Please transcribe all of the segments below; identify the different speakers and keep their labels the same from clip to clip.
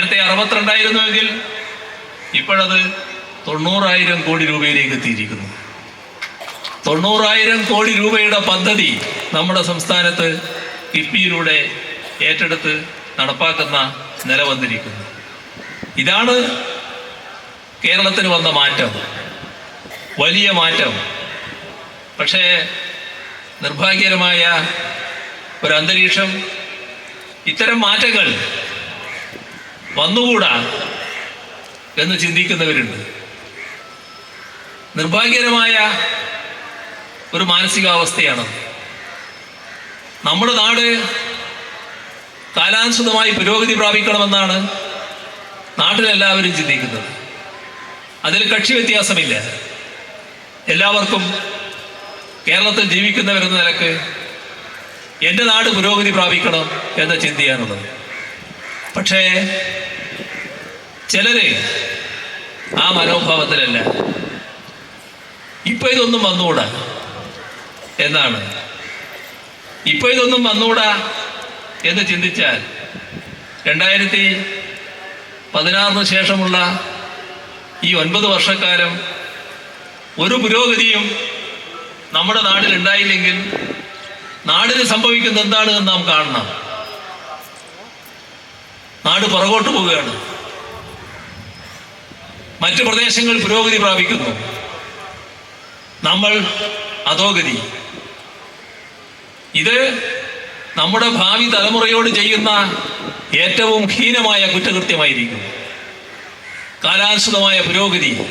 Speaker 1: നേരത്തെ അറുപത്തിരണ്ടായിരുന്നുവെങ്കിൽ ഇപ്പോഴത് തൊണ്ണൂറായിരം കോടി രൂപയിലേക്ക് എത്തിയിരിക്കുന്നു. തൊണ്ണൂറായിരം കോടി രൂപയുടെ പദ്ധതി നമ്മുടെ സംസ്ഥാനത്ത് കിഫ്ബിയിലൂടെ ഏറ്റെടുത്ത് നടപ്പാക്കുന്ന നില വന്നിരിക്കുന്നു. ഇതാണ് കേരളത്തിന് വന്ന മാറ്റം. വലിയ മാറ്റം. പക്ഷേ നിർഭാഗ്യകരമായ ഒരു അന്തരീക്ഷം ഇത്തരം മാറ്റങ്ങൾ വന്നുകൂടാ എന്ന് ചിന്തിക്കുന്നവരുണ്ട്. നിർഭാഗ്യകരമായ ഒരു മാനസികാവസ്ഥയാണ്. നമ്മുടെ നാട് കാലാനുസൃതമായി പുരോഗതി പ്രാപിക്കണമെന്നാണ് നാട്ടിലെല്ലാവരും ചിന്തിക്കുന്നത്. അതിൽ കക്ഷി വ്യത്യാസമില്ല. എല്ലാവർക്കും കേരളത്തിൽ ജീവിക്കുന്നവരെന്ന നിലയ്ക്ക് എന്റെ നാട് പുരോഗതി പ്രാപിക്കണം എന്ന ചിന്തയാണുള്ളത്. പക്ഷേ ചിലര് ആ മനോഭാവത്തിലല്ല. ഇപ്പൊ ഇതൊന്നും വന്നുകൂടാ എന്നാണ്? ഇപ്പൊ ഇതൊന്നും വന്നുകൂടാ എന്ന് ചിന്തിച്ചാൽ രണ്ടായിരത്തി പതിനാറിന് ശേഷമുള്ള ഈ ഒൻപത് വർഷക്കാലം ഒരു പുരോഗതിയും നമ്മുടെ നാട്ടിൽ ഉണ്ടായില്ലെങ്കിൽ നാടിന് സംഭവിക്കുന്ന എന്താണ് എന്ന് നാം കാണണം. നാട് പുറകോട്ട് പോവുകയാണ്. മറ്റു പ്രദേശങ്ങൾ പുരോഗതി പ്രാപിക്കുന്നു. നമ്മൾ അധോഗതി. ഇത് നമ്മുടെ ഭാവി തലമുറയോട് ചെയ്യുന്ന ഏറ്റവും ഹീനമായ കുറ്റകൃത്യമായിരിക്കും കാലാനുസൃതമായ പുരോഗതി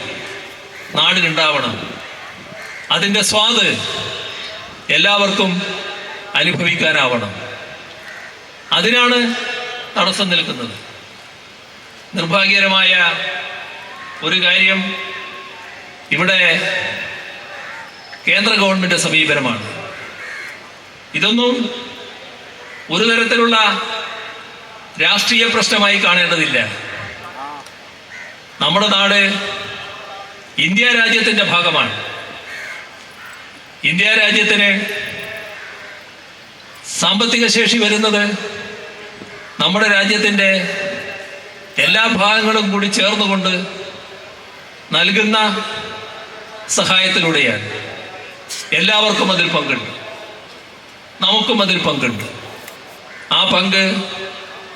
Speaker 1: നാടിനുണ്ടാവണം. അതിന്റെ സ്വാദ് എല്ലാവർക്കും അനുഭവിക്കാനാവണം. അതിനാണ് തടസ്സം നിൽക്കുന്നത്. നിർഭാഗ്യകരമായ ഒരു കാര്യം ഇവിടെ കേന്ദ്ര ഗവൺമെന്റ് സമീപനമാണ്. ഇതൊന്നും ഒരു തരത്തിലുള്ള രാഷ്ട്രീയ പ്രശ്നമായി കാണേണ്ടതില്ല. നമ്മുടെ നാട് ഇന്ത്യ രാജ്യത്തിന്റെ ഭാഗമാണ്. ഇന്ത്യ രാജ്യത്തിന് സാമ്പത്തിക ശേഷി വരുന്നത് നമ്മുടെ രാജ്യത്തിന്റെ എല്ലാ ഭാഗങ്ങളും കൂടി ചേർന്നുകൊണ്ട് നൽകുന്ന സഹായത്തിലൂടെയാണ്. എല്ലാവർക്കും അതിൽ പങ്കുണ്ട്. നമുക്കും അതിൽ പങ്കുണ്ട്. ആ പങ്ക്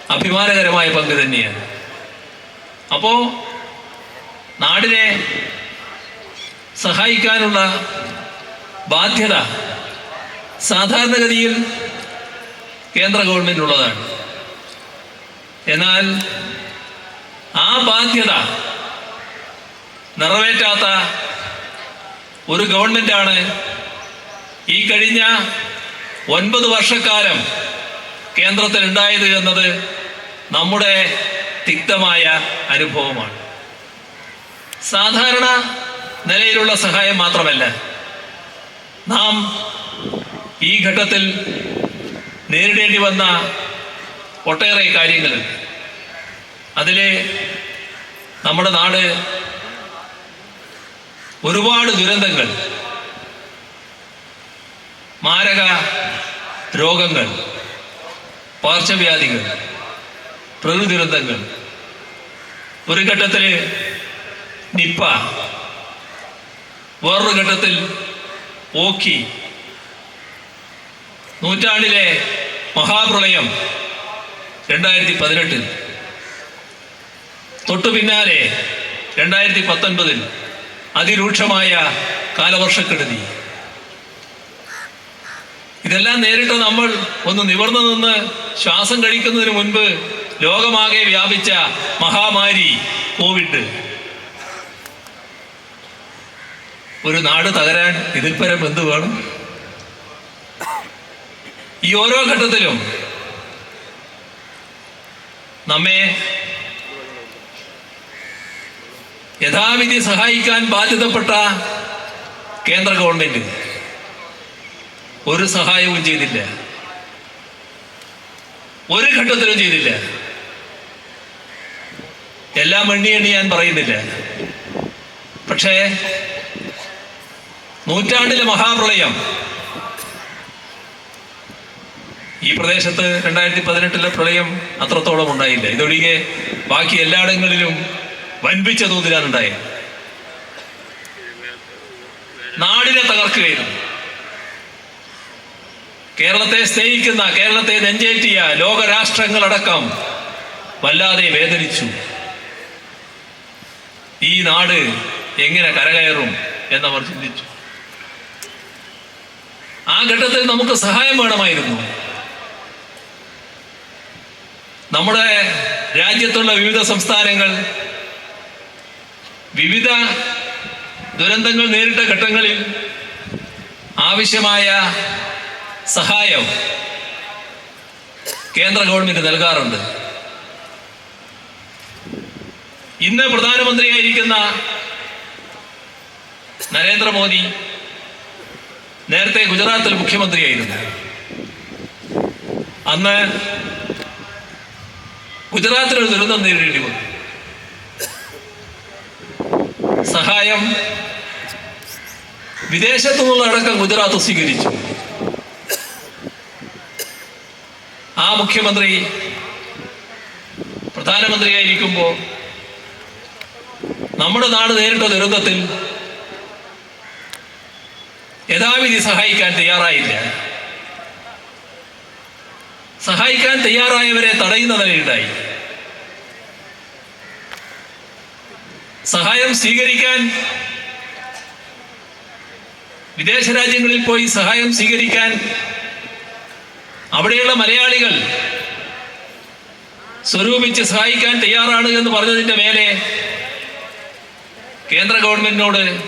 Speaker 1: അഭിമാനകരമായ പങ്ക് തന്നെയാണ്. അപ്പോ നാടിനെ സഹായിക്കാനുള്ള ബാധ്യത സാധാരണഗതിയിൽ കേന്ദ്ര ഗവൺമെന്റിനുള്ളതാണ്. എന്നാൽ ആ ബാധ്യത നിറവേറ്റാത്ത ഒരു ഗവൺമെന്റാണ് ഈ കഴിഞ്ഞ ഒൻപത് വർഷക്കാലം കേന്ദ്രത്തിൽ ഉണ്ടായത് എന്നത് നമ്മുടെ തിക്തമായ അനുഭവമാണ്. സാധാരണ നിലയിലുള്ള സഹായം മാത്രമല്ല നാം ഈ ഘട്ടത്തിൽ നേരിടേണ്ടി വന്ന ഒട്ടേറെ കാര്യങ്ങളുണ്ട്. അതിലെ നമ്മുടെ നാട് ഒരുപാട് ദുരന്തങ്ങൾ. മാരക രോഗങ്ങൾ. പാർശ്വവ്യാധികൾ. പ്രകൃതി ദുരന്തങ്ങൾ. ഒരു ഘട്ടത്തിൽ നിപ്പ. വേറൊരു ഘട്ടത്തിൽ ഓക്കി നൂറ്റാണ്ടിലെ മഹാപ്രളയം രണ്ടായിരത്തി പതിനെട്ടിൽ. തൊട്ടു പിന്നാലെ രണ്ടായിരത്തി പത്തൊൻപതിൽ. അതിരൂക്ഷമായ കാലവർഷക്കെടുതി. ഇതെല്ലാം നേരിട്ട് നമ്മൾ ഒന്ന് നിവർന്നു നിന്ന് ശ്വാസം കഴിക്കുന്നതിന് മുൻപ് ലോകമാകെ വ്യാപിച്ച മഹാമാരി കോവിഡ്. ഒരു നാട് തകരാൻ ഇതിൽ പരം എന്ത് വേണം? ഈ ഓരോ ഘട്ടത്തിലും നമ്മെ യഥാവിധി സഹായിക്കാൻ ബാധ്യതപ്പെട്ട കേന്ദ്ര ഗവൺമെന്റ് ഒരു സഹായവും ചെയ്തില്ല. ഒരു ഘട്ടത്തിലും ചെയ്തില്ല. എല്ലാം എണ്ണി എണ്ണി ഞാൻ പറയുന്നില്ല. പക്ഷേ നൂറ്റാണ്ടിലെ മഹാപ്രളയം ഈ പ്രദേശത്ത് രണ്ടായിരത്തി പതിനെട്ടിലെ പ്രളയം അത്രത്തോളം ഉണ്ടായില്ല. ഇതൊഴികെ ബാക്കി എല്ലായിടങ്ങളിലും വൻപിച്ച തോതിലാണ് നാടിനെ തകർക്കുകയായിരുന്നു. കേരളത്തെ സ്നേഹിക്കുന്ന കേരളത്തെ നെഞ്ചേറ്റിയ ലോകരാഷ്ട്രങ്ങളടക്കം വല്ലാതെ വേദനിച്ചു. ഈ നാട് എങ്ങനെ കരകയറും എന്നവർ ചിന്തിച്ചു. ആ ഘട്ടത്തിൽ നമുക്ക് സഹായം വേണമായിരുന്നു. നമ്മുടെ രാജ്യത്തുള്ള വിവിധ സംസ്ഥാനങ്ങൾ വിവിധ ദുരന്തങ്ങൾ നേരിട്ട ഘട്ടങ്ങളിൽ ആവശ്യമായ സഹായം കേന്ദ്ര ഗവൺമെന്റ് നൽകാറുണ്ട്. ഇന്ന് പ്രധാനമന്ത്രിയായിരിക്കുന്ന നരേന്ദ്രമോദി നേരത്തെ ഗുജറാത്തിൽ മുഖ്യമന്ത്രിയായിരുന്നു. അന്ന് ഗുജറാത്തിൽ ഒരു ദുരന്തം നേരിടേണ്ടി വന്നു. സഹായം. വിദേശത്തു നിന്നുള്ള അടക്കം ഗുജറാത്ത് സ്വീകരിച്ചു. ആ മുഖ്യമന്ത്രി പ്രധാനമന്ത്രിയായിരിക്കുമ്പോൾ നമ്മുടെ നാട് നേരിട്ട ദുരന്തത്തിൽ യഥാവിധി സഹായിക്കാൻ തയ്യാറായില്ല. സഹായിക്കാൻ തയ്യാറായവരെ തടയുന്ന നിലയുണ്ടായി സഹായം സ്വീകരിക്കാൻ വിദേശ രാജ്യങ്ങളിൽ പോയി സഹായം സ്വീകരിക്കാൻ അവിടെയുള്ള മലയാളികൾ സ്വരൂപിച്ച് സഹായിക്കാൻ തയ്യാറാണ് എന്ന് പറഞ്ഞതിന്റെ മേലെ കേന്ദ്ര ഗവൺമെന്റിനോട്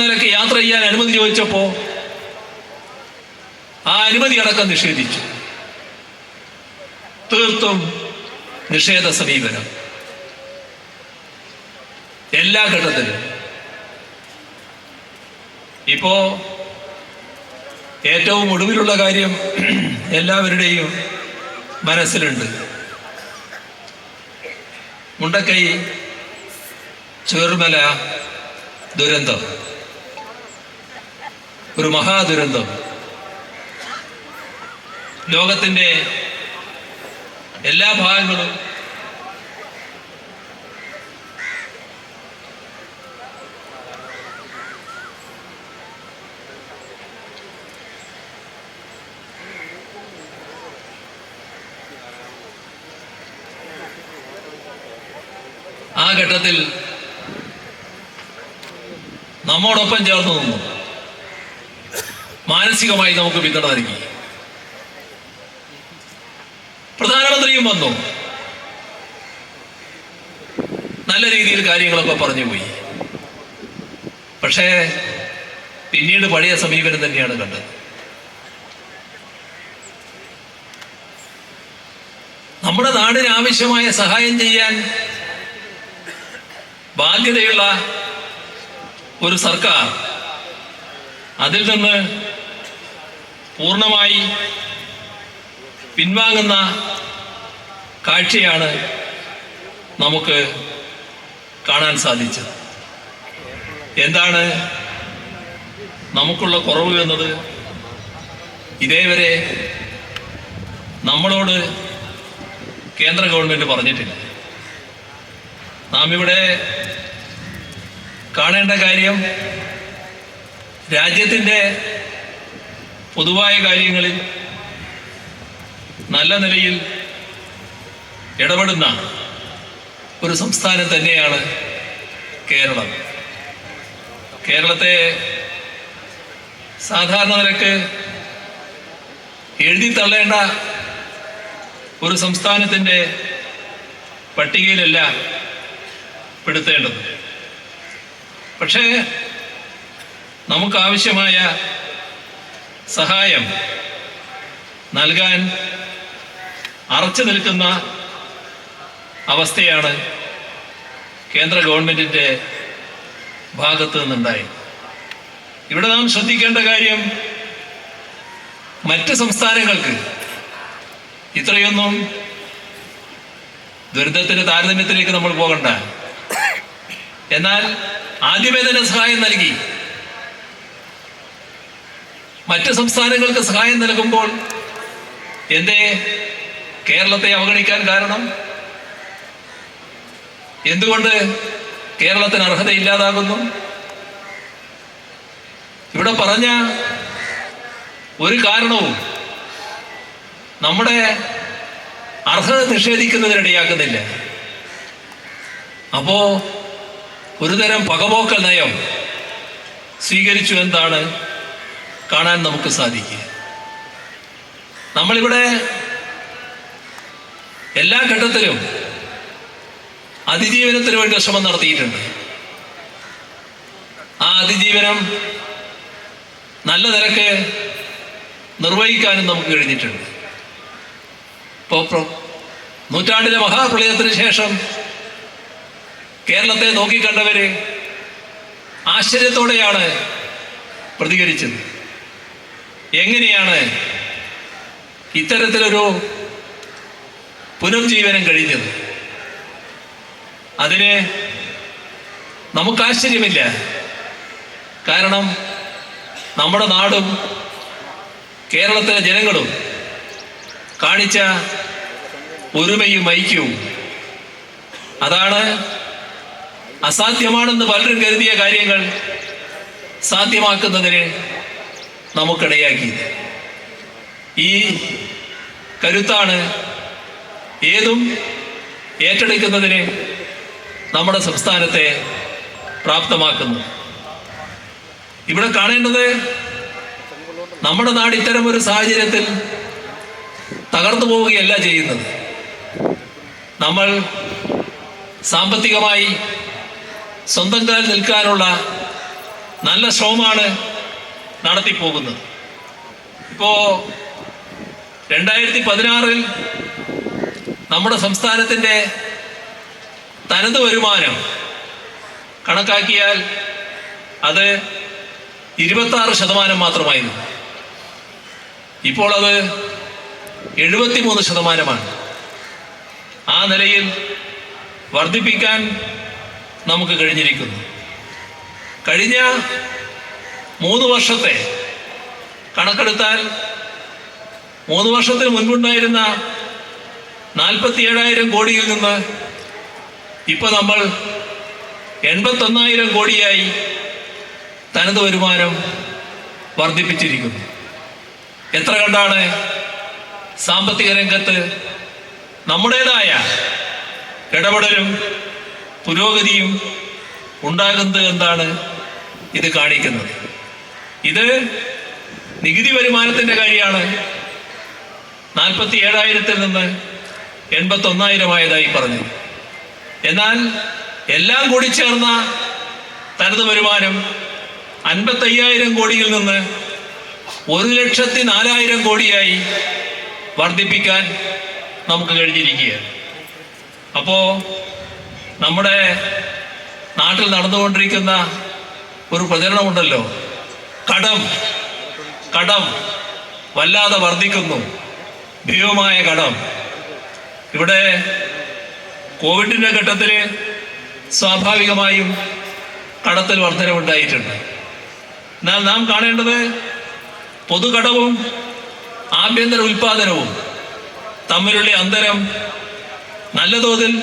Speaker 1: നിലയ്ക്ക് യാത്ര ചെയ്യാൻ അനുമതി ചോദിച്ചപ്പോൾ ആ അനുമതി അടക്കം നിഷേധിച്ചു. തീർത്തും നിഷേധ സമീപനം. എല്ലാ ഘട്ടത്തിലും. ഇപ്പോ ഏറ്റവും ഒടുവിലുള്ള കാര്യം എല്ലാവരുടെയും മനസ്സിലുണ്ട്. മുണ്ടക്കൈ ചേർമല ദുരന്തം. ഒരു മഹാദുരന്തം. ലോകത്തിന്റെ എല്ലാ ഭാഗങ്ങളും ഘട്ടത്തിൽ നമ്മോടൊപ്പം ചേർന്ന് നിന്നു. മാനസികമായി നമുക്ക് പിന്തുണ നൽകി. പ്രധാനമന്ത്രിയും വന്നു. നല്ല രീതിയിൽ കാര്യങ്ങളൊക്കെ പറഞ്ഞു പോയി. പക്ഷേ പിന്നീട് പഴയ സമീപനം തന്നെയാണ് കണ്ടത്. നമ്മുടെ നാടിന് ആവശ്യമായ സഹായം ചെയ്യാൻ ബാധ്യതയുള്ള ഒരു സർക്കാർ അതിൽ നിന്ന് പൂർണമായി പിൻവാങ്ങുന്ന കാഴ്ചയാണ് നമുക്ക് കാണാൻ സാധിച്ചത്. എന്താണ് നമുക്കുള്ള കുറവ് എന്നത്? ഇതേവരെ നമ്മളോട് കേന്ദ്ര ഗവൺമെന്റ് പറഞ്ഞിട്ടില്ല. നാം ഇവിടെ കാണേണ്ട കാര്യം രാജ്യത്തിന്റെ പൊതുവായ കാര്യങ്ങളിൽ നല്ല നിലയിൽ ഇടപെടുന്ന ഒരു സംസ്ഥാനം തന്നെയാണ് കേരളം. കേരളത്തെ സാധാരണ നിലയ്ക്ക് എഴുതി തള്ളേണ്ട ഒരു സംസ്ഥാനത്തിന്റെ പട്ടികയിലല്ല പെടുത്തേണ്ടത്. പക്ഷേ നമുക്കാവശ്യമായ സഹായം നൽകാൻ അറച്ചു നിൽക്കുന്ന അവസ്ഥയാണ് കേന്ദ്ര ഗവൺമെന്റിന്റെ ഭാഗത്തു നിന്നുണ്ടായി ഇവിടെ നാം ശ്രദ്ധിക്കേണ്ട കാര്യം മറ്റ് സംസ്ഥാനങ്ങൾക്ക് ഇത്രയൊന്നും ദുരിതത്തിന്റെ താരതമ്യത്തിലേക്ക് നമ്മൾ പോകണ്ട. എന്നാൽ ആദ്യമേ സഹായം നൽകി. മറ്റ് സംസ്ഥാനങ്ങൾക്ക് സഹായം നൽകുമ്പോൾ എന്തേ കേരളത്തെ അവഗണിക്കാൻ കാരണം? എന്തുകൊണ്ട് കേരളത്തിന് അർഹത ഇല്ലാതാകുന്നു ഇവിടെ പറഞ്ഞ ഒരു കാരണവും നമ്മുടെ അർഹത നിഷേധിക്കുന്നതിനിടയാക്കുന്നില്ല. അപ്പോ ഒരുതരം പകപോക്കൽ നയം സ്വീകരിച്ചു എന്താണ് കാണാൻ നമുക്ക് സാധിക്കുക. നമ്മളിവിടെ എല്ലാ ഘട്ടത്തിലും അതിജീവനത്തിന് വേണ്ടി ശ്രമം നടത്തിയിട്ടുണ്ട്. ആ അതിജീവനം നല്ല നിരക്ക് നിർവഹിക്കാനും നമുക്ക് കഴിഞ്ഞിട്ടുണ്ട്. ഇപ്പോൾ നൂറ്റാണ്ടിലെ മഹാപ്രളയത്തിന് ശേഷം കേരളത്തെ നോക്കിക്കണ്ടവര് ആശ്ചര്യത്തോടെയാണ് പ്രതികരിച്ചത്. എങ്ങനെയാണ് ഇത്തരത്തിലൊരു പുനർജീവനം കഴിഞ്ഞത്? അതിന് നമുക്ക് ആശ്ചര്യമില്ല കാരണം നമ്മുടെ നാടും കേരളത്തിലെ ജനങ്ങളും കാണിച്ച ഒരുമയും ഐക്യവും അതാണ് അസാധ്യമാണെന്ന് പലരും കരുതിയ കാര്യങ്ങൾ സാധ്യമാക്കുന്നതിന് നമുക്കിടയാക്കിയത്. ഈ കരുത്താണ് ഏതും ഏറ്റെടുക്കുന്നതിന് നമ്മുടെ സംസ്ഥാനത്തെ പ്രാപ്തമാക്കുന്നത്. ഇവിടെ കാണേണ്ടത് നമ്മുടെ നാട് ഇത്തരം ഒരു സാഹചര്യത്തിൽ തകർന്നു പോവുകയല്ല ചെയ്യുന്നത്. നമ്മൾ സാമ്പത്തികമായി സ്വന്തം കാലിൽ നിൽക്കാനുള്ള നല്ല ശ്രമമാണ് നടത്തിപ്പോകുന്നത്. ഇപ്പോ രണ്ടായിരത്തി പതിനാറിൽ നമ്മുടെ സംസ്ഥാനത്തിന്റെ തനത് വരുമാനം കണക്കാക്കിയാൽ അത് ഇരുപത്തി ആറ് ശതമാനം മാത്രമായിരുന്നു. ഇപ്പോൾ അത് എഴുപത്തിമൂന്ന് ശതമാനമാണ്. ആ നിലയിൽ വർദ്ധിപ്പിക്കാൻ നമുക്ക് കഴിഞ്ഞിരിക്കുന്നു. കഴിഞ്ഞ മൂന്ന് വർഷത്തെ കണക്കെടുത്താൽ മൂന്ന് വർഷത്തിന് മുൻപുണ്ടായിരുന്ന നാൽപ്പത്തി ഏഴായിരം കോടിയിൽ നിന്ന് ഇപ്പോൾ നമ്മൾ എൺപത്തൊന്നായിരം കോടിയായി തനത് വരുമാനം വർദ്ധിപ്പിച്ചിരിക്കുന്നു. എത്ര കണ്ടാണ് സാമ്പത്തിക രംഗത്ത് നമ്മുടേതായ ഇടപെടലും പുരോഗതിയും ഉണ്ടാകുന്നത് എന്താണ്? ഇത് കാണിക്കുന്നത്. ഇത് നികുതി വരുമാനത്തിന്റെ കാര്യമാണ്. നാൽപ്പത്തി ഏഴായിരത്തിൽ നിന്ന് എൺപത്തി ഒന്നായിരമായതായി പറഞ്ഞു. എന്നാൽ എല്ലാം കൂടി ചേർന്ന തനത് വരുമാനം അൻപത്തയ്യായിരം കോടിയിൽ നിന്ന് ഒരു ലക്ഷത്തി നാലായിരം കോടിയായി വർദ്ധിപ്പിക്കാൻ നമുക്ക് കഴിഞ്ഞിരിക്കുകയാണ്. അപ്പോ നമ്മുടെ നാട്ടിൽ നടന്നുകൊണ്ടിരിക്കുന്ന ഒരു പ്രചരണമുണ്ടല്ലോ. കടം. കടം വല്ലാതെ വർദ്ധിക്കുന്നു. ഭീമമായ കടം. ഇവിടെ കോവിഡിന്റെ ഘട്ടത്തിൽ സ്വാഭാവികമായും കടത്തിൽ വർധനവുണ്ടായിട്ടുണ്ട്. എന്നാൽ നാം കാണേണ്ടത് പൊതുകടവും ആഭ്യന്തര ഉൽപാദനവും തമ്മിലുള്ള അന്തരം നല്ല തോതിൽ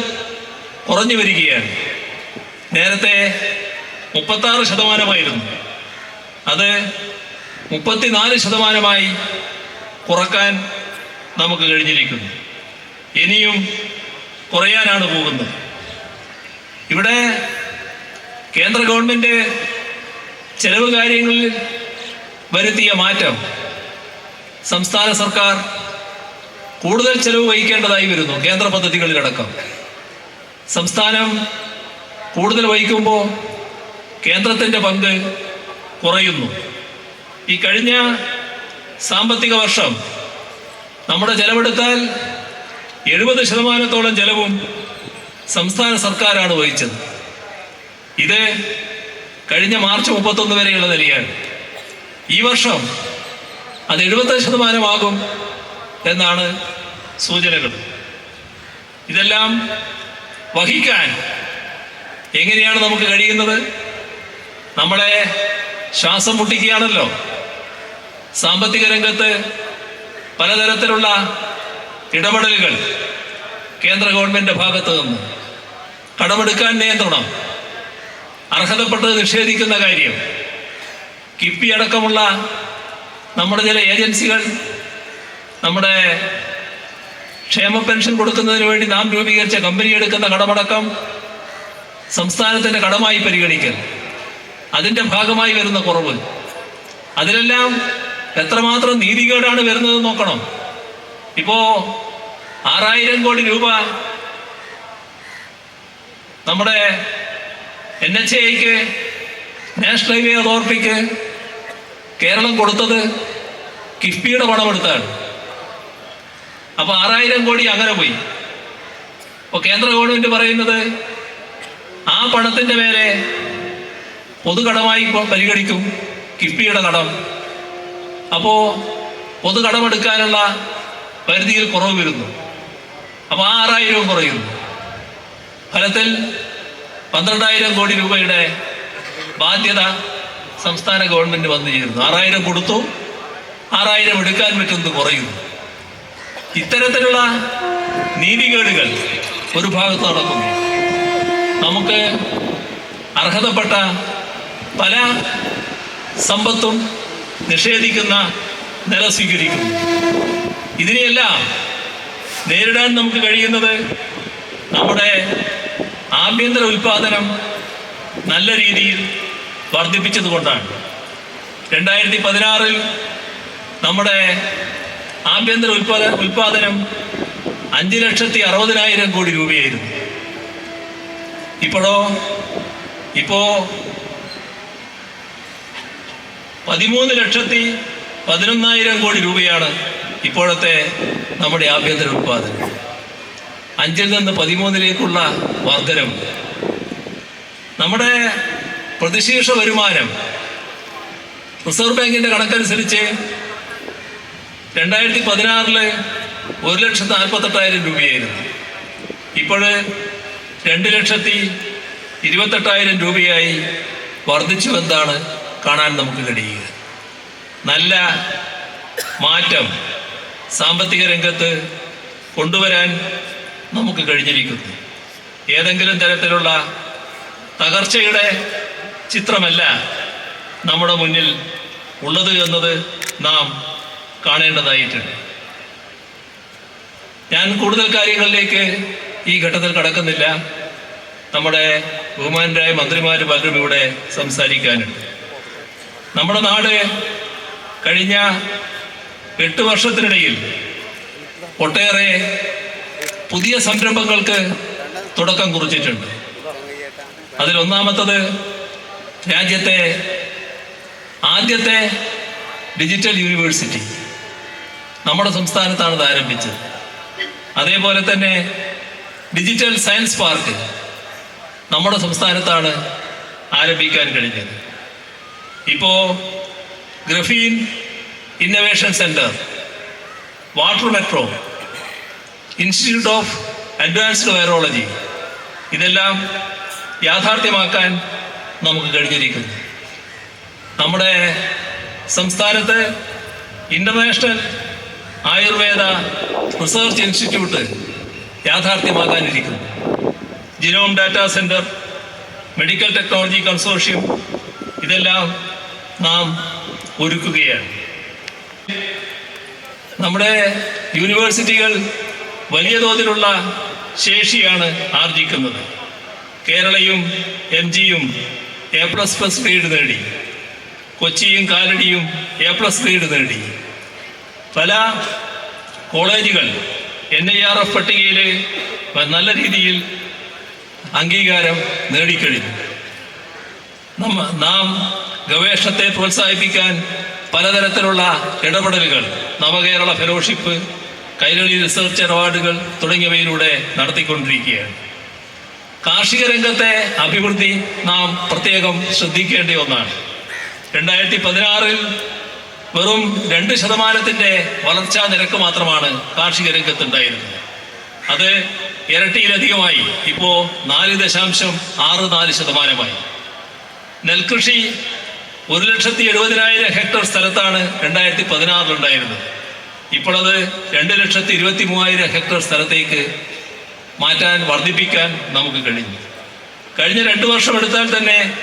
Speaker 1: കുറഞ്ഞു വരികയാണ്. നേരത്തെ മുപ്പത്താറ് ശതമാനമായിരുന്നു. അത് മുപ്പത്തിനാല് ശതമാനമായി കുറയ്ക്കാൻ നമുക്ക് കഴിഞ്ഞിരിക്കുന്നു. ഇനിയും കുറയാനാണ് പോകുന്നത്. ഇവിടെ കേന്ദ്ര ഗവൺമെന്റ് ചെലവ് കാര്യങ്ങളിൽ വരുത്തിയ മാറ്റം സംസ്ഥാന സർക്കാർ കൂടുതൽ ചെലവ് വഹിക്കേണ്ടതായി വരുന്നു കേന്ദ്ര പദ്ധതികളിലടക്കം. സംസ്ഥാനം കൂടുതൽ വഹിക്കുമ്പോൾ കേന്ദ്രത്തിന്റെ പങ്ക് കുറയുന്നു. ഈ കഴിഞ്ഞ സാമ്പത്തിക വർഷം നമ്മുടെ ചെലവെടുത്താൽ എഴുപത് ശതമാനത്തോളം ചെലവും സംസ്ഥാന സർക്കാരാണ് വഹിച്ചത്. ഇത് കഴിഞ്ഞ മാർച്ച് മുപ്പത്തൊന്ന് വരെയുള്ള നിലയാണ്. ഈ വർഷം അത് എഴുപത്തഞ്ച് ശതമാനമാകും എന്നാണ് സൂചനകൾ. ഇതെല്ലാം വഹിക്കാൻ എങ്ങനെയാണ് നമുക്ക് കഴിയുന്നത്? നമ്മളെ ശ്വാസം മുട്ടിക്കുകയാണല്ലോ. സാമ്പത്തിക രംഗത്ത് പലതരത്തിലുള്ള ഇടപെടലുകൾ കേന്ദ്ര ഗവൺമെന്റിന്റെ ഭാഗത്ത് നിന്ന്. കടമെടുക്കാൻ നിയന്ത്രണം. അർഹതപ്പെട്ടത് നിഷേധിക്കുന്ന കാര്യം. കിപ്പി അടക്കമുള്ള നമ്മുടെ ചില ഏജൻസികൾ നമ്മുടെ ക്ഷേമ പെൻഷൻ കൊടുക്കുന്നതിന് വേണ്ടി നാം രൂപീകരിച്ച കമ്പനി എടുക്കുന്ന കടമടക്കം സംസ്ഥാനത്തിന്റെ കടമായി പരിഗണിക്കൽ. അതിന്റെ ഭാഗമായി വരുന്ന കുറവ്. അതിലെല്ലാം എത്രമാത്രം നീതികേടാണ് വരുന്നത് നോക്കണം. ഇപ്പോ ആറായിരം കോടി രൂപ നമ്മുടെ എൻ എച്ച് എക്ക് നാഷണൽ ഹൈവേ അതോറിറ്റിക്ക് കേരളം കൊടുത്തത് കിഫ്ബിയുടെ പണമെടുത്താണ്. അപ്പൊ ആറായിരം കോടി അങ്ങനെ പോയി. അപ്പൊ കേന്ദ്ര ഗവൺമെന്റ് പറയുന്നത് ആ പണത്തിന്റെ മേലെ പൊതുകടമായി പരിഗണിക്കും കിഫ്ബിയുടെ കടം. അപ്പോ പൊതുകടമെടുക്കാനുള്ള പരിധിയിൽ കുറവ് വരുന്നു. അപ്പൊ ആ ആറായിരവും കുറയുന്നു. ഫലത്തിൽ പന്ത്രണ്ടായിരം കോടി രൂപയുടെ ബാധ്യത സംസ്ഥാന ഗവൺമെന്റ് വന്നു ചേരുന്നു. ആറായിരം കൊടുത്തു. ആറായിരം എടുക്കാൻ പറ്റുന്നത് കുറയുന്നു. ഇത്തരത്തിലുള്ള നീതികേടുകൾ ഒരു ഭാഗത്ത് നടക്കുന്നു. നമുക്ക് അർഹതപ്പെട്ട പല സമ്പത്തും നിഷേധിക്കുന്ന നില സ്വീകരിക്കുന്നു. ഇതിനെയെല്ലാം നേരിടാൻ നമുക്ക് കഴിയുന്നത് നമ്മുടെ ആഭ്യന്തര ഉൽപാദനം നല്ല രീതിയിൽ വർദ്ധിപ്പിച്ചതുകൊണ്ടാണ്. രണ്ടായിരത്തി പതിനാറിൽ നമ്മുടെ ആഭ്യന്തര ഉൽപാദ ഉൽപാദനം അഞ്ച് ലക്ഷത്തി അറുപതിനായിരം കോടി രൂപയായിരുന്നു. ഇപ്പോഴോ ഇപ്പോ പതിമൂന്ന് ലക്ഷത്തി പതിനൊന്നായിരം കോടി രൂപയാണ് ഇപ്പോഴത്തെ നമ്മുടെ ആഭ്യന്തര ഉൽപാദനം. അഞ്ചിൽ നിന്ന് പതിമൂന്നിലേക്കുള്ള വർധനം. നമ്മുടെ പ്രതിശീർഷ വരുമാനം റിസർവ് ബാങ്കിന്റെ കണക്കനുസരിച്ച് രണ്ടായിരത്തി പതിനാറിൽ ഒരു ലക്ഷത്തി നാൽപ്പത്തെട്ടായിരം രൂപയായിരുന്നു. ഇപ്പോഴ് രണ്ട് ലക്ഷത്തി ഇരുപത്തെട്ടായിരം രൂപയായി വർദ്ധിച്ചു എന്നാണ് കാണാൻ നമുക്ക് കഴിയുക. നല്ല മാറ്റം സാമ്പത്തിക രംഗത്ത് കൊണ്ടുവരാൻ നമുക്ക് കഴിഞ്ഞിരിക്കുന്നു. ഏതെങ്കിലും തരത്തിലുള്ള തകർച്ചയുടെ ചിത്രമല്ല നമ്മുടെ മുന്നിൽ ഉള്ളത് എന്നത് നാം കാണേണ്ടതായിട്ടുണ്ട്. ഞാൻ കൂടുതൽ കാര്യങ്ങളിലേക്ക് ഈ ഘട്ടത്തിൽ കടക്കുന്നില്ല. നമ്മുടെ ബഹുമാനരായ മന്ത്രിമാർ പലരും ഇവിടെ സംസാരിക്കാനുണ്ട്. നമ്മുടെ നാട് കഴിഞ്ഞ എട്ട് വർഷത്തിനിടയിൽ ഒട്ടേറെ പുതിയ സംരംഭങ്ങൾക്ക് തുടക്കം കുറിച്ചിട്ടുണ്ട്. അതിൽ ഒന്നാമത്തത് രാജ്യത്തെ ആദ്യത്തെ ഡിജിറ്റൽ യൂണിവേഴ്സിറ്റി. നമ്മുടെ സംസ്ഥാനത്താണ് ഇത് ആരംഭിച്ചത്. അതേപോലെ തന്നെ ഡിജിറ്റൽ സയൻസ് പാർക്ക് നമ്മുടെ സംസ്ഥാനത്താണ് ആരംഭിക്കാൻ കഴിഞ്ഞത്. ഇപ്പോൾ graphene innovation centre water metro institute of advanced virology ഇതെല്ലാം യാഥാർത്ഥ്യമാക്കാൻ നമുക്ക് കഴിഞ്ഞിരിക്കുന്നു. നമ്മുടെ സംസ്ഥാനത്ത് international Ayurveda research institute യാഥാർത്ഥ്യമാകാനിരിക്കുന്നു. Genome data centre medical technology consortium ഇതെല്ലാം നാം ഒരുക്കുകയാണ്. നമ്മുടെ യൂണിവേഴ്സിറ്റികൾ വലിയ തോതിലുള്ള ശേഷിയാണ് ആർജിക്കുന്നത്. കേരളയും എം ജിയും എ പ്ലസ് പ്ലസ് ഗ്രേഡ് നേടി. കൊച്ചിയും കാലടിയും എ പ്ലസ് ഗ്രേഡ് നേടി. പല കോളേജുകൾ എൻ ഐ ആർ എഫ് പട്ടികയിൽ നല്ല രീതിയിൽ അംഗീകാരം നേടിക്കഴിഞ്ഞു. നമ്മ നാം ഗവേഷണത്തെ പ്രോത്സാഹിപ്പിക്കാൻ പലതരത്തിലുള്ള ഇടപെടലുകൾ നവകേരള ഫെലോഷിപ്പ് കൈരളി റിസർച്ച് അവാർഡുകൾ തുടങ്ങിയവയിലൂടെ നടത്തിക്കൊണ്ടിരിക്കുകയാണ്. കാർഷിക രംഗത്തെ അഭിവൃദ്ധി നാം പ്രത്യേകം ശ്രദ്ധിക്കേണ്ട ഒന്നാണ്. രണ്ടായിരത്തി പതിനാറിൽ വെറും രണ്ട് ശതമാനത്തിന്റെ വളർച്ചാ നിരക്ക് മാത്രമാണ് കാർഷിക രംഗത്ത് ഉണ്ടായിരുന്നത് അത് ഇരട്ടിയിലധികമായി ഇപ്പോ നാല് ദശാംശം ആറ് നാല് ശതമാനമായി. നെൽകൃഷി ഒരു ലക്ഷത്തി എഴുപതിനായിരം ഹെക്ടർ സ്ഥലത്താണ് രണ്ടായിരത്തി പതിനാറിലുണ്ടായിരുന്നത് ഇപ്പോഴത് രണ്ട് ലക്ഷത്തി ഇരുപത്തി മൂവായിരം ഹെക്ടർ സ്ഥലത്തേക്ക് മാറ്റാൻ വർദ്ധിപ്പിക്കാൻ നമുക്ക് കഴിഞ്ഞു. കഴിഞ്ഞ രണ്ട് വർഷം എടുത്താൽ തന്നെ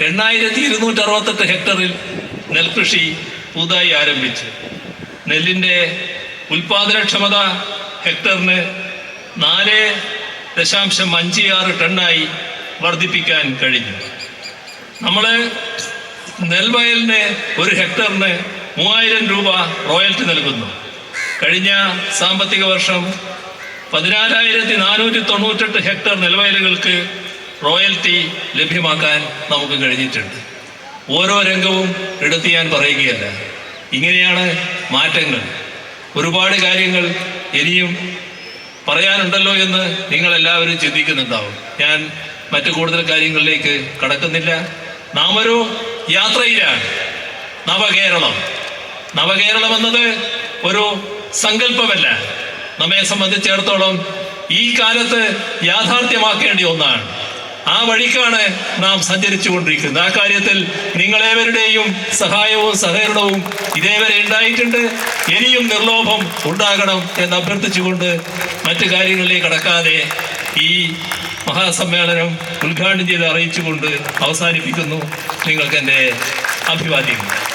Speaker 1: എണ്ണായിരത്തി ഇരുന്നൂറ്റി അറുപത്തെട്ട് ഹെക്ടറിൽ നെൽകൃഷി പുതുതായി ആരംഭിച്ച് നെല്ലിന്റെ ഉൽപാദനക്ഷമത ഹെക്ടറിന് നാല് ദശാംശം അഞ്ച് ആറ് ടണ്ണായി വർദ്ധിപ്പിക്കാൻ കഴിഞ്ഞു. നമ്മൾ നെൽവയലിന് ഒരു ഹെക്ടറിന് മൂവായിരം രൂപ റോയൽറ്റി നൽകുന്നു. കഴിഞ്ഞ സാമ്പത്തിക വർഷം പതിനാലായിരത്തി നാനൂറ്റി തൊണ്ണൂറ്റെട്ട് ഹെക്ടർ നെൽവയലുകൾക്ക് റോയൽറ്റി ലഭ്യമാക്കാൻ നമുക്ക് കഴിഞ്ഞിട്ടുണ്ട്. ഓരോ രംഗവും എടുത്ത് ഞാൻ പറയുകയല്ല. ഇങ്ങനെയാണ് മാറ്റങ്ങൾ. ഒരുപാട് കാര്യങ്ങൾ ഇനിയും പറയാനുണ്ടല്ലോ എന്ന് നിങ്ങൾ എല്ലാവരും ചിന്തിക്കുന്നുണ്ടാവും. ഞാൻ മറ്റു കൂടുതൽ കാര്യങ്ങളിലേക്ക് കടക്കുന്നില്ല. നാം ഒരു യാത്രയിലാണ്. നവകേരളം. നവകേരളം എന്നത് ഒരു സങ്കല്പമല്ല. നമ്മെ സംബന്ധിച്ചിടത്തോളം ഈ കാലത്ത് യാഥാർത്ഥ്യമാക്കേണ്ട ഒന്നാണ്. ആ വഴിക്കാണ് നാം സഞ്ചരിച്ചു കൊണ്ടിരിക്കുന്നത് ആ കാര്യത്തിൽ നിങ്ങളേവരുടെയും സഹായവും സഹകരണവും ഇതേവരെ ഉണ്ടായിട്ടുണ്ട്. ഇനിയും നിർലോഭം ഉണ്ടാകണം എന്ന് അഭ്യർത്ഥിച്ചുകൊണ്ട് മറ്റു കാര്യങ്ങളിലേക്ക് കടക്കാതെ ഈ മഹാസമ്മേളനം ഉദ്ഘാടനം ചെയ്ത് അറിയിച്ചുകൊണ്ട് അവസാനിപ്പിക്കുന്നു. നിങ്ങൾക്ക് എന്റെ അഭിവാദ്യങ്ങൾ.